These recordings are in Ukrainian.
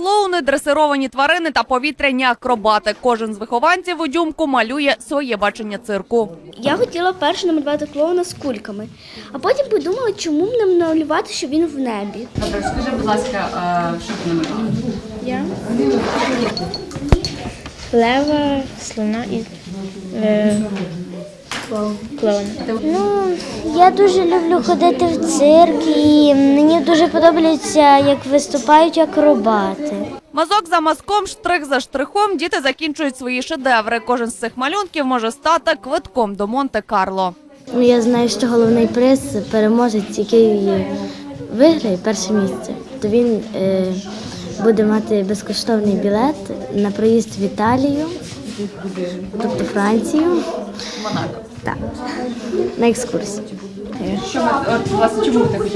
Клоуни, дресировані тварини та повітряні акробати. Кожен з вихованців у дюмку малює своє бачення цирку. Я хотіла перше намалювати клоуна з кульками, а потім подумала, чому б не намалювати, що він в небі. Добре, скажи, будь ласка, що ти намалювала? Я Лева, слона і е, клоуна. Ну, я дуже люблю ходити в цирк, і мені дуже подобається, як виступають акробати. Мазок за мазком, штрих за штрихом. Діти закінчують свої шедеври. Кожен з цих малюнків може стати квитком до Монте-Карло. Ну, я знаю, що головний приз переможець, який виграє перше місце, то він е, буде мати безкоштовний білет на проїзд в Італію, тобто Францію. Монако. Так, на екскурсію. Що от, власне, чому їхати?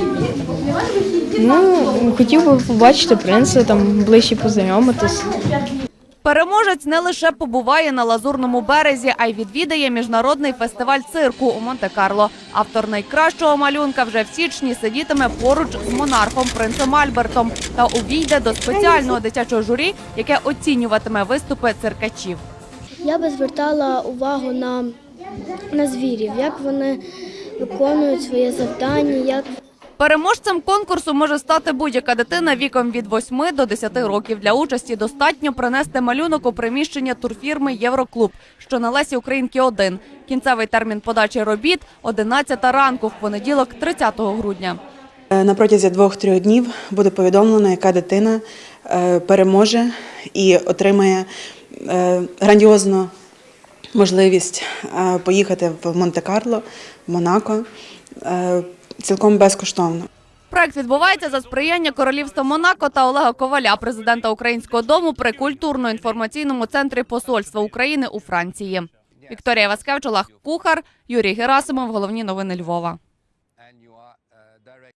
Ну, хотів би побачити принца, там ближче познайомитись. Переможець не лише побуває на лазурному березі, а й відвідає міжнародний фестиваль цирку у Монте-Карло. Автор найкращого малюнка вже в січні сидітиме поруч з монархом принцем Альбертом та увійде до спеціального дитячого журі, яке оцінюватиме виступи циркачів. Я би звертала увагу на, на звірів, як вони виконують своє завдання, як Переможцем конкурсу може стати будь-яка дитина віком від 8 до 10 років. Для участі достатньо принести малюнок у приміщення турфірми Євроклуб, що на Лесі Українки 1. Кінцевий термін подачі робіт 11 ранку в понеділок, 30 грудня. Е, На протязі двох-трьох днів буде повідомлено, яка дитина е, переможе і отримає е, грандіозну можливість е, поїхати в Монте-Карло, Монако е, цілком безкоштовно. Проект відбувається за сприяння королівства Монако та Олега Коваля, президента Українського дому при культурно-інформаційному центрі Посольства України у Франції. Вікторія Васкевич, Олег Кухар, Юрій Герасимов. Головні новини Львова.